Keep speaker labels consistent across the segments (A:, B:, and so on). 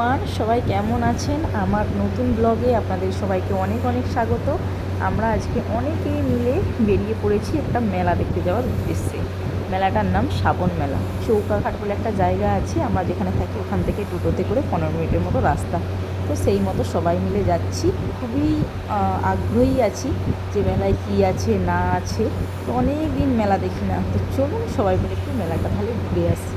A: Everyone সবাই কেমন আছেন? আমার নতুন ব্লগে আপনাদের সবাইকে অনেক অনেক স্বাগত। আমরা আজকে অনেকেই মিলে বেরিয়ে পড়েছি একটা মেলা দেখতে যাওয়ার উদ্দেশ্যে। মেলাটার নাম শ্রাবণ মেলা। চৌকাঘাট বলে একটা জায়গা আছে, আমরা যেখানে থাকি ওখান থেকে টোটোতে করে পনেরো মিনিটের মতো রাস্তা। তো সেই মতো সবাই মিলে যাচ্ছি। খুবই আগ্রহী আছি যে মেলায় কী আছে, না আছে। তো অনেক দিন মেলা দেখি না। তো চলুন সবাই মিলে একটু মেলাটা তাহলে ঘুরে আসি।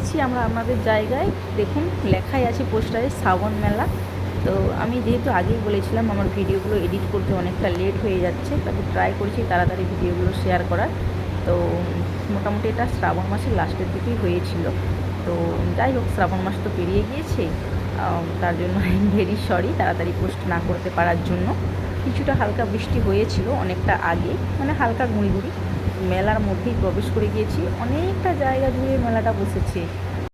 A: গেছি আমরা আমাদের জায়গায়। দেখুন, লেখাই আছে পোস্টারে, শ্রাবণ মেলা। তো আমি যেহেতু আগেই বলেছিলাম, আমার ভিডিওগুলো এডিট করতে অনেকটা লেট হয়ে যাচ্ছে, তারপর ট্রাই করেছি তাড়াতাড়ি ভিডিওগুলো শেয়ার করার। তো মোটামুটি এটা শ্রাবণ মাসের লাস্টের দিকেই হয়েছিল। তো যাই হোক, শ্রাবণ মাস তো পেরিয়ে গিয়েছে। তার জন্য ভেরি সরি তাড়াতাড়ি পোস্ট না করতে পারার জন্য। কিছুটা হালকা বৃষ্টি হয়েছিল অনেকটা আগে মানে হালকা গুঁড়ি গুঁড়ি মেলার মধ্যেই প্রবেশ করে গিয়েছি। অনেকটা জায়গা জুড়ে মেলাটা বসেছে।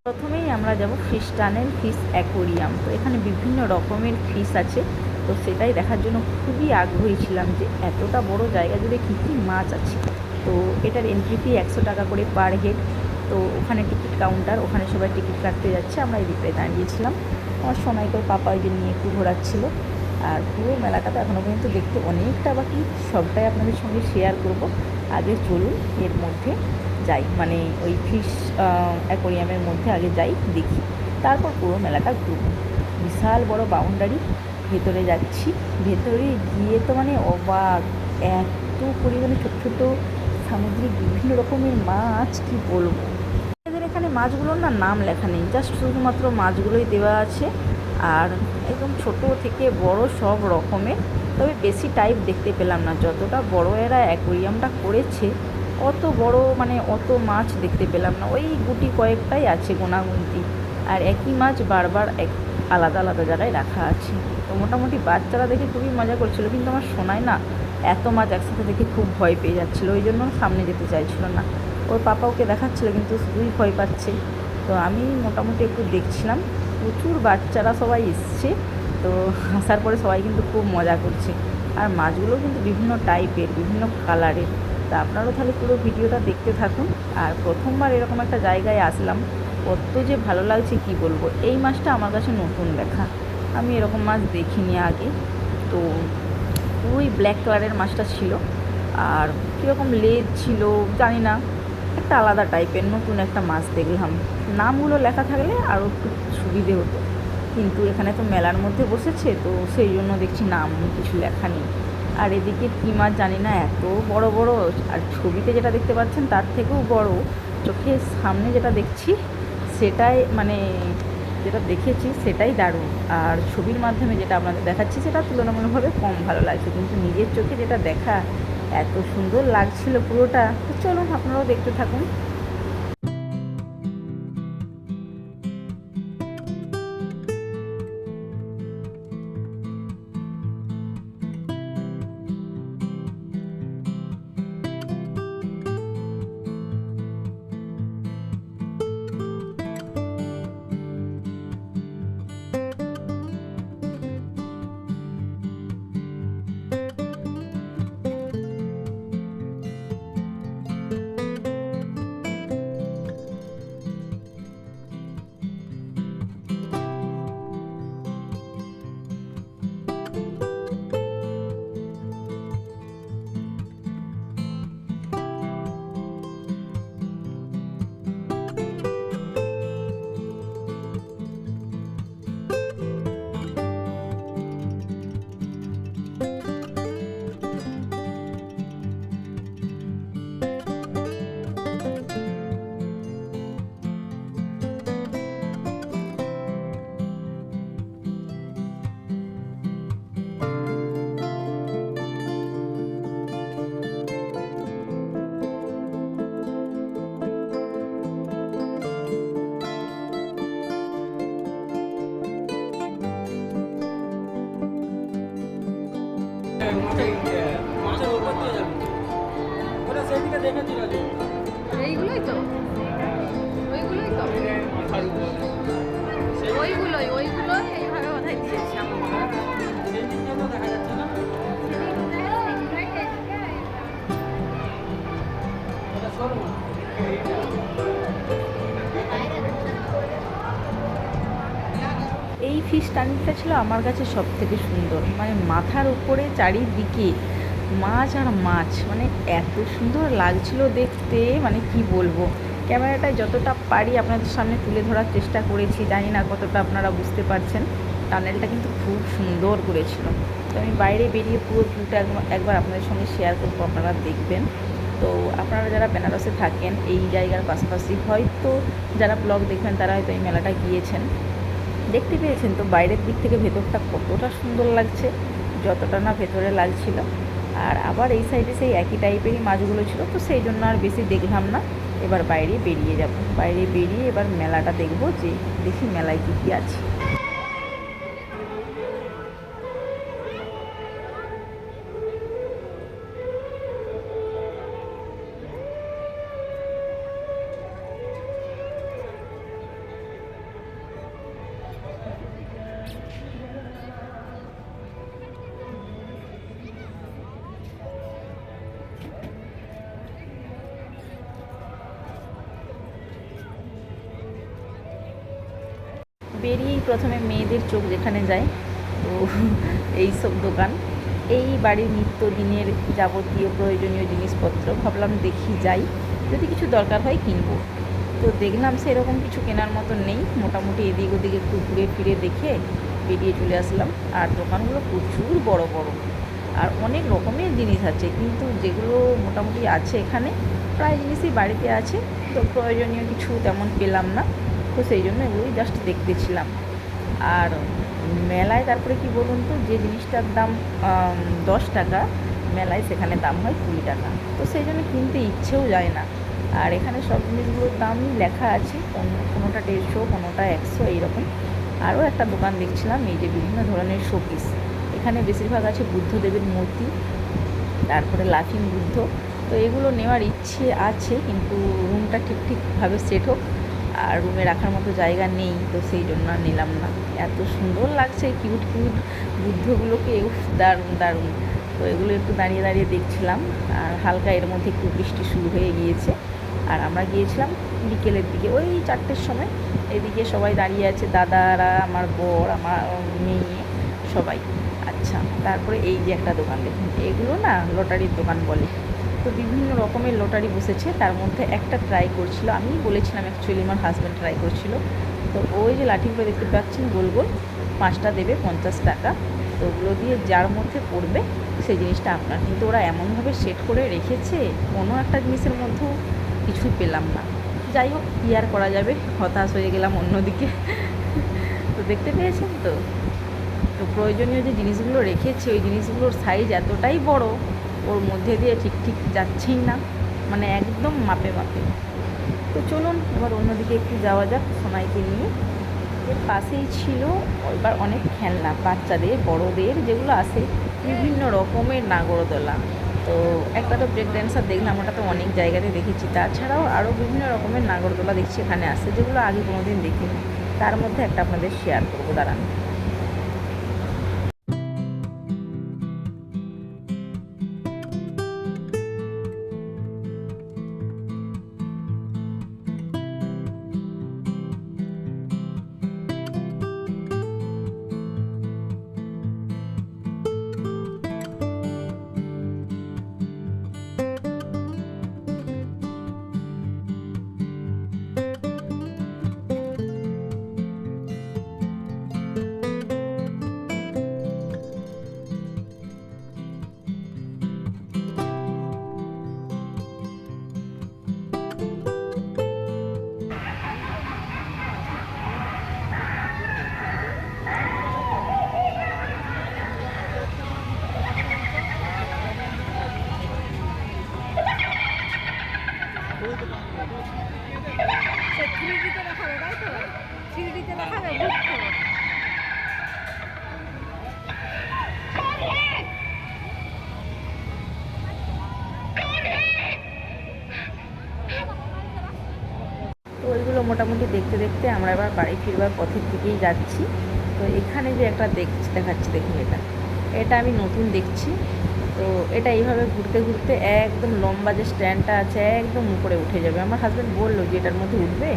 A: প্রথমেই আমরা যাব ফিশ টানেল ফিশ অ্যাকোরিয়াম। তো এখানে বিভিন্ন রকমের ফিশ আছে। তো সেটাই দেখার জন্য খুবই আগ্রহী ছিলাম যে এতটা বড় জায়গা জুড়ে কী কী মাছ আছে। তো এটার এন্ট্রি ফি একশো টাকা করে পার হেড তো ওখানে টিকিট কাউন্টার ওখানে সবাই টিকিট কাটতে যাচ্ছে। আমরা এই দিকটায় দাঁড়িয়েছিলাম। আমার সোনাইকর পাপা ওই নিয়ে একটু ঘোরাচ্ছিল। আর পুরো মেলাটা তো এখনও পর্যন্ত দেখতে অনেকটা বাকি। সবটাই আপনাদের সঙ্গে শেয়ার করব। আগে চলুন এর মধ্যে যাই। মানে ওই ফিশ অ্যাকোরিয়ামের মধ্যে আগে যাই, দেখি। তারপর পুরো মেলাটা ঘুরব। বিশাল বড় বাউন্ডারি ভেতরে যাচ্ছি। ভেতরে গিয়ে তো মানে অবাক। এত পরিমাণে ছোট ছোট সামুদ্রিক বিভিন্ন রকমের মাছ, কি বলব? এদের এখানে মাছগুলোর না নাম লেখা নেই। জাস্ট শুধুমাত্র মাছগুলোই দেওয়া আছে। আর একদম ছোট থেকে বড় সব রকমের। তবে বেশি টাইপ দেখতে পেলাম না। যতটা বড় এরা অ্যাকোরিয়ামটা করেছে, অত বড় মানে অত মাছ দেখতে পেলাম না। ওই গুটি কয়েকটাই আছে গোনাগুনতি। আর একই মাছ বারবার এক আলাদা আলাদা জায়গায় রাখা আছে। তো মোটামুটি বাচ্চারা দেখে খুবই মজা করছিল। কিন্তু আমার শোনায় না এত মাছ একসাথে দেখে খুব ভয় পেয়ে যাচ্ছিল। ওই জন্য সামনে যেতে চাইছিল না। ওর পাপা ওকে দেখাচ্ছিল, কিন্তু শুধুই ভয় পাচ্ছে। তো আমি মোটামুটি একটু দেখছিলাম। প্রচুর বাচ্চারা সবাই এসছে, তো আসার পরে সবাই কিন্তু খুব মজা করছে। আর মাছগুলো কিন্তু বিভিন্ন টাইপের বিভিন্ন কালারের তা আপনারাও তাহলে পুরো ভিডিওটা দেখতে থাকুন। আর প্রথমবার এরকম একটা জায়গায় আসলাম, কত যে ভালো লাগছে কি বলব? এই মাছটা আমার কাছে নতুন দেখা আমি এরকম মাছ দেখিনি আগে। তো পুরোই ব্ল্যাক কালারের মাছটা ছিল। আর কীরকম লেজ ছিল জানি না। একটা আলাদা টাইপের নতুন একটা মাছ দেখলাম। নামগুলো লেখা থাকলে আরও একটু সুবিধে হতো। কিন্তু এখানে তো মেলার মধ্যে বসেছে, তো সেই জন্য দেখছি নাম কিছু লেখা নেই। আর এদিকে কী মাছ জানি না, এত বড় বড়, আর ছবিতে যেটা দেখতে পাচ্ছেন তার থেকেও বড়। চোখের সামনে যেটা দেখছি, সেটাই মানে যেটা দেখেছি সেটাই দারুণ। আর ছবির মাধ্যমে যেটা আপনাদের দেখাচ্ছি, সেটা তুলনামূলকভাবে কম ভালো লাগছে। কিন্তু নিজের চোখে যেটা দেখা এত সুন্দর লাগছিল পুরোটা। তো চলুন আপনারাও দেখতে থাকুন। এই ছিল আমার কাছে সব থেকে সুন্দর। মানে মাথার উপরে চারিদিকে মাছ আর মাছ মানে এত সুন্দর লাগছিল দেখতে মানে কি বলব? ক্যামেরাটায় যতটা পারি আপনাদের সামনে তুলে ধরার চেষ্টা করেছি, জানি না কতটা আপনারা বুঝতে পারছেন। টানেলটা কিন্তু খুব সুন্দর করেছিল। তো আমি বাইরে বেরিয়ে পুরো ভিউটা একবার আপনাদের সঙ্গে শেয়ার করব, আপনারা দেখবেন। তো আপনারা যারা বেনারসে থাকেন, এই জায়গার পাশাপাশি হয়তো যারা ব্লগ দেখবেন, তারা হয়তো এই মেলাটা গিয়েছেন। দেখতে পেয়েছেন তো বাইরের দিক থেকে ভেতরটা কতটা সুন্দর লাগছে, যতটা না ভেতরে লাগছিল। আর আবার এই সাইডে সেই একই টাইপেরই মাছগুলো ছিল, তো সেই জন্য আর বেশি দেখলাম না। এবার বাইরে বেরিয়ে যাব। বাইরে বেরিয়ে এবার মেলাটা দেখব যে দেখি মেলায় কী কী আছে। বেরিয়েই প্রথমে মেয়েদের চোখ যেখানে যায়, তো এই সব দোকান। এই বাড়ির নিত্যদিনের যাবতীয় প্রয়োজনীয় জিনিসপত্র ভাবলাম দেখি যাই, যদি কিছু দরকার হয় কিনবো। তো দেখলাম সেরকম কিছু কেনার মতো নেই, মোটামুটি এদিক ওদিক একটু ঘুরে ফিরে দেখে বেরিয়ে চলে আসলাম। আর দোকানগুলো প্রচুর বড় বড়। আর অনেক রকমের জিনিস আছে, কিন্তু যেগুলো মোটামুটি আছে এখানে, প্রায় জিনিসই বাড়িতে আছে। তো প্রয়োজনীয় কিছু তেমন পেলাম না। তো সেই জন্য এগুলোই জাস্ট দেখতেছিলাম আর মেলায় তারপরে কি বলুন তো, যে জিনিসটার দাম দশ টাকা, মেলায় সেখানে দাম হয় কুড়ি টাকা। তো সেই জন্য কিনতে ইচ্ছেও যায় না। আর এখানে সব জিনিসগুলোর দামই লেখা আছে কোনো- কোনোটা দেড়শো কোনোটা একশো, এইরকম। আরও একটা দোকান দেখছিলাম, এই যে বিভিন্ন ধরনের শোপিস এখানে বেশিরভাগ আছে বুদ্ধদেবের মূর্তি, তারপরে লাফিং বুদ্ধ। তো এগুলো নেওয়ার ইচ্ছে আছে, কিন্তু রুমটা ঠিক ঠিকভাবে সেট হোক। আর রুমে রাখার মতো জায়গা নেই, তো সেই জন্য আর নিলাম না। এত সুন্দর লাগছে কিউট কিউট বুদ্ধগুলোকে, উফ, দারুণ দারুণ। তো এগুলো একটু দাঁড়িয়ে দাঁড়িয়ে দেখছিলাম, আর হালকা এর মধ্যে একটু বৃষ্টি শুরু হয়ে গিয়েছে। আর আমরা গিয়েছিলাম বিকেলের দিকে, ওই চারটের সময়। এদিকে সবাই দাঁড়িয়ে আছে, দাদারা, আমার বর, আমার মেয়ে, সবাই। আচ্ছা তারপরে এই যে একটা দোকান, দেখুন। এগুলো না লটারির দোকান বলে। তো বিভিন্ন রকমের লটারি বসেছে, তার মধ্যে একটা ট্রাই করছিল আমি বলেছিলাম অ্যাকচুয়ালি আমার হাজব্যান্ড ট্রাই করছিল। তো ওই যে লাঠিগুলো দেখতে পাচ্ছেন, গোল গোল, পাঁচটা দেবে পঞ্চাশ টাকা, তো ওগুলো দিয়ে যার মধ্যে পড়বে, সেই জিনিসটা আপনার। কিন্তু ওরা এমনভাবে সেট করে রেখেছে, কোনো একটা জিনিসের মধ্যেও কিছুই পেলাম না। যাই হোক, কী আর করা যাবে? হতাশ হয়ে গেলাম অন্যদিকে। তো দেখতে পেয়েছেন তো? তো প্রয়োজনীয় যে জিনিসগুলো রেখেছে, ওই জিনিসগুলোর সাইজ এতটাই বড় ওর মধ্যে দিয়ে ঠিক ঠিক যাচ্ছেই না মানে একদম মাপে মাপে। তো চলুন এবার অন্যদিকে একটু যাওয়া যাক সোনাইকে নিয়ে। এর পাশেই ছিল এবার অনেক খেলনা, বাচ্চাদের, বড়দের যেগুলো আছে, বিভিন্ন রকমের নাগরদোলা। তো একটা তো ব্রেক ড্যান্সার দেখলাম, ওটা তো অনেক জায়গাতে দেখেছি। তাছাড়াও আরও বিভিন্ন রকমের নাগরদোলা দেখছি এখানে আছে, যেগুলো আগে কোনো দিন দেখিনি। তার মধ্যে একটা আপনাদের শেয়ার করব, দাঁড়ান। দেখতে আমরা এবার বাড়ি ফিরবার পথের দিকেই যাচ্ছি। তো এখানে যে একটা দেখছি, দেখাচ্ছি, দেখুন এটা। এটা আমি নতুন দেখছি। তো এটা এইভাবে ঘুরতে ঘুরতে একদম লম্বা যে স্ট্যান্ডটা আছে, একদম উপরে উঠে যাবে। আমার হাজব্যান্ড বলল যে, এটার মধ্যে উঠবে?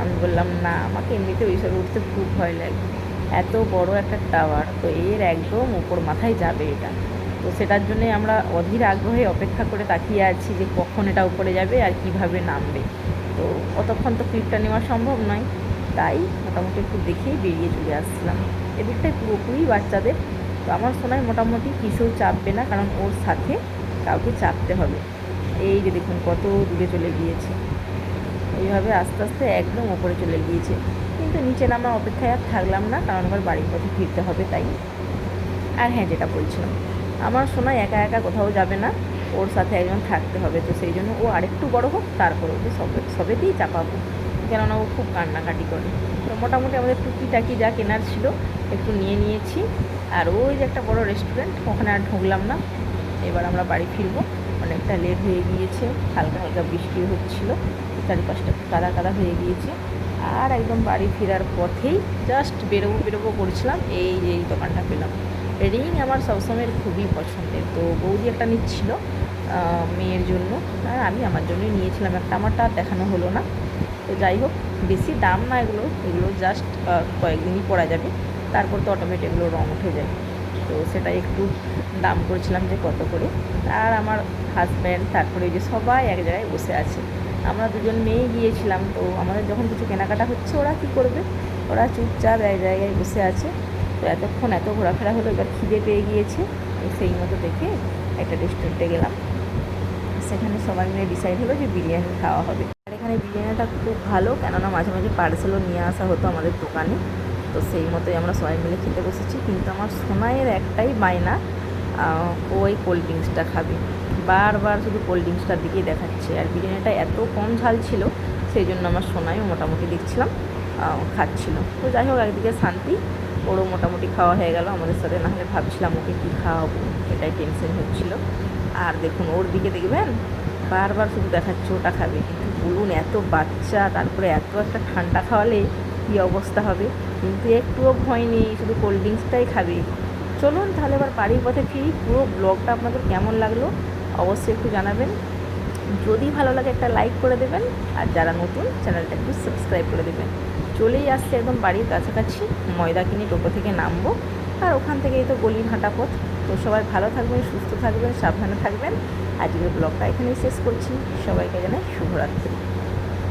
A: আমি বললাম, না, আমাকে এমনিতে ওইসবে উঠতে খুব ভয় লাগে। এত বড় একটা টাওয়ার তো এর একদম উপর মাথায় যাবে এটা। তো সেটার জন্যে আমরা অধীর আগ্রহে অপেক্ষা করে তাকিয়ে আছি যে কখন এটা উপরে যাবে আর কীভাবে নামবে। তো অতক্ষণ তো ক্লিপটা নেওয়া সম্ভব নয়, তাই মোটামুটি একটু দেখেই বেরিয়ে চলে আসছিলাম এদিকটাই পুরোপুরি বাচ্চাদের, তো আমার শোনায় মোটামুটি কিসেও চাপবে না, কারণ ওর সাথে কাউকে চাপতে হবে। এই যে দেখুন কত দূরে চলে গিয়েছে। এইভাবে আস্তে আস্তে একদম ওপরে চলে গিয়েছে। কিন্তু নিচে নামা অপেক্ষায় আর থাকলাম না, কারণ আবার বাড়ির পথে ফিরতে হবে, তাই আর হ্যাঁ যেটা বলছিলাম আমার শোনা একা একা কোথাও যাবে না। ওর সাথে একজন থাকতে হবে, তো সেই জন্য ও আরেকটু বড় হোক, তারপর ওকে সবে সবেতেই চাপাবো। কেননা ও খুব কান্নাকাটি করে। তো মোটামুটি আমাদের টুকিটাকি যা কেনার ছিল, একটু নিয়ে নিয়েছি। আর ওই যে একটা বড় রেস্টুরেন্ট ওখানে আর ঢুকলাম না। এবার আমরা বাড়ি ফিরবো। অনেকটা লেট হয়ে গিয়েছে, হালকা হালকা বৃষ্টি হচ্ছিল। চারিপাশটা কাদা কাদা হয়ে গিয়েছে। আর একদম বাড়ি ফেরার পথেই জাস্ট বেরোবো বেরোবো করছিলাম। এই যে এই দোকানটা পেলাম। রিং আমার সবসময়ের খুবই পছন্দের। তো বৌদি একটা নিচ্ছিল মেয়ের জন্য। আর আমি আমার জন্যই নিয়েছিলাম একটা আমারটা দেখানো হলো না। তো যাই হোক, বেশি দাম না এগুলো এগুলো জাস্ট কয়েকদিনই পরা যাবে। তারপর তো অটোমেটিক এগুলো রঙ উঠে যায়। তো সেটা একটু দাম করেছিলাম যে কত করে। আর আমার হাজব্যান্ড তারপরে ওই যে সবাই এক জায়গায় বসে আছে। আমরা দুজন মেয়ে গিয়েছিলাম, তো আমাদের যখন কিছু কেনাকাটা হচ্ছে, ওরা কি করবে? ওরা চুপচাপ এক জায়গায় বসে আছে। তো এতক্ষণ এত ঘোরাফেরা হলো, এবার খিদে পেয়ে গিয়েছে সেই মতো দেখে একটা রেস্টুরেন্টে গেলাম। সেখানে সবাই মিলে ডিসাইড হলো যে বিরিয়ানি খাওয়া হবে। আর এখানে বিরিয়ানিটা খুব ভালো, কেননা মাঝে মাঝে পার্সেলও নিয়ে আসা হতো আমাদের দোকানে, তো সেই মতোই আমরা সবাই মিলে খেতে বসেছি। কিন্তু আমার সোনাইয়ের একটাই বায়না ওই কোল্ড ড্রিঙ্কসটা খাবে। বারবার শুধু কোল্ড ড্রিঙ্কসটার দিকেই দেখাচ্ছে। আর বিরিয়ানিটা এত কম ঝাল ছিল, সেই জন্য আমার সোনাইও মোটামুটি দেখছিলাম খাচ্ছিল। তো যাই হোক, একদিকে শান্তি ওরও মোটামুটি খাওয়া হয়ে গেল আমাদের সাথে না হলে ভাবছিলাম ওকে কী খাওয়াবো, এটাই টেনশন হচ্ছিল। আর দেখুন, ওর দিকে দেখবেন, বারবার শুধু দেখাচ্ছে ওটা খাবে। কিন্তু বলুন, এত বাচ্চা, তারপরে এত একটা ঠান্ডা খাওয়ালে কী অবস্থা হবে? কিন্তু একটুও ভয় নেই, শুধু কোল্ড ড্রিঙ্কসটাই খাবে। চলুন, তাহলে এবার বাড়ির পথে ফিরি। পুরো ব্লগটা আপনাদের কেমন লাগল অবশ্যই একটু জানাবেন। যদি ভালো লাগে একটা লাইক করে দেবেন, আর যারা নতুন, চ্যানেলটা একটু সাবস্ক্রাইব করে দেবেন। চলেই আসছে একদম বাড়ির কাছাকাছি ময়দা কিনে টোটো থেকে নামবো। আর ওখান থেকেই তো গলি হাঁটা পথ। তো সবাই ভালো থাকবেন, সুস্থ থাকবেন, সাবধানে থাকবেন। আজকের ব্লগটা এখানেই শেষ করছি। সবাইকে জানাই শুভরাত্রি।